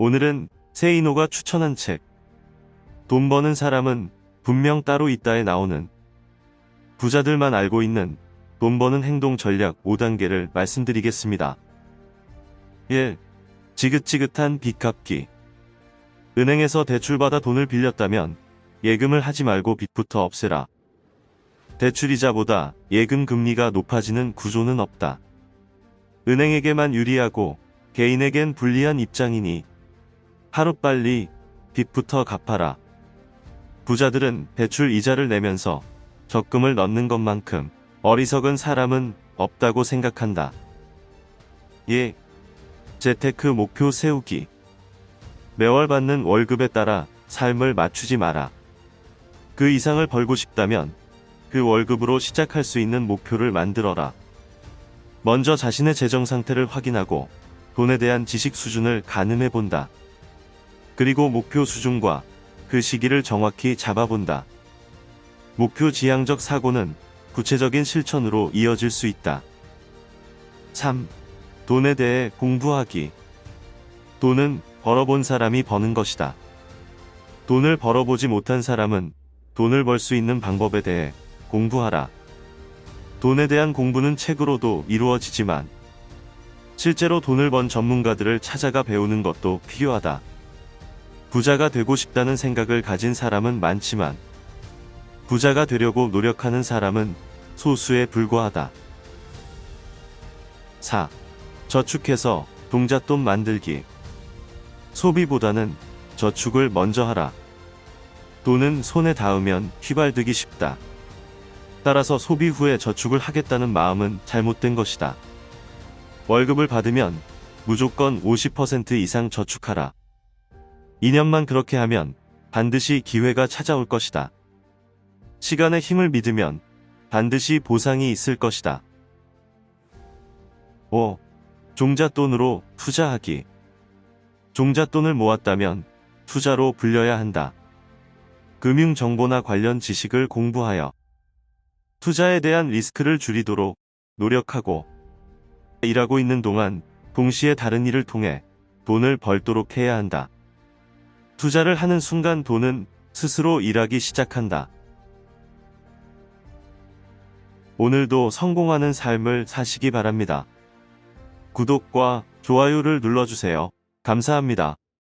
오늘은 세이노가 추천한 책. 돈 버는 사람은 분명 따로 있다에 나오는 부자들만 알고 있는 돈 버는 행동 전략 5단계를 말씀드리겠습니다. 1. 지긋지긋한 빚 갚기. 은행에서 대출받아 돈을 빌렸다면 예금을 하지 말고 빚부터 없애라. 대출이자보다 예금 금리가 높아지는 구조는 없다. 은행에게만 유리하고 개인에겐 불리한 입장이니 하루빨리 빚부터 갚아라. 부자들은 대출 이자를 내면서 적금을 넣는 것만큼 어리석은 사람은 없다고 생각한다. 예. 재테크 목표 세우기. 매월 받는 월급에 따라 삶을 맞추지 마라. 그 이상을 벌고 싶다면 그 월급으로 시작할 수 있는 목표를 만들어라. 먼저 자신의 재정 상태를 확인하고 돈에 대한 지식 수준을 가늠해 본다. 그리고 목표 수준과 그 시기를 정확히 잡아본다. 목표 지향적 사고는 구체적인 실천으로 이어질 수 있다. 3. 돈에 대해 공부하기. 돈은 벌어본 사람이 버는 것이다. 돈을 벌어보지 못한 사람은 돈을 벌 수 있는 방법에 대해 공부하라. 돈에 대한 공부는 책으로도 이루어지지만 실제로 돈을 번 전문가들을 찾아가 배우는 것도 필요하다. 부자가 되고 싶다는 생각을 가진 사람은 많지만 부자가 되려고 노력하는 사람은 소수에 불과하다. 4. 저축해서 동잣돈 만들기. 소비보다는 저축을 먼저 하라. 돈은 손에 닿으면 휘발되기 쉽다. 따라서 소비 후에 저축을 하겠다는 마음은 잘못된 것이다. 월급을 받으면 무조건 50% 이상 저축하라. 2년만 그렇게 하면 반드시 기회가 찾아올 것이다. 시간의 힘을 믿으면 반드시 보상이 있을 것이다. 5. 종잣돈으로 투자하기. 종잣돈을 모았다면 투자로 불려야 한다. 금융 정보나 관련 지식을 공부하여 투자에 대한 리스크를 줄이도록 노력하고 일하고 있는 동안 동시에 다른 일을 통해 돈을 벌도록 해야 한다. 투자를 하는 순간 돈은 스스로 일하기 시작한다. 오늘도 성공하는 삶을 사시기 바랍니다. 구독과 좋아요를 눌러주세요. 감사합니다.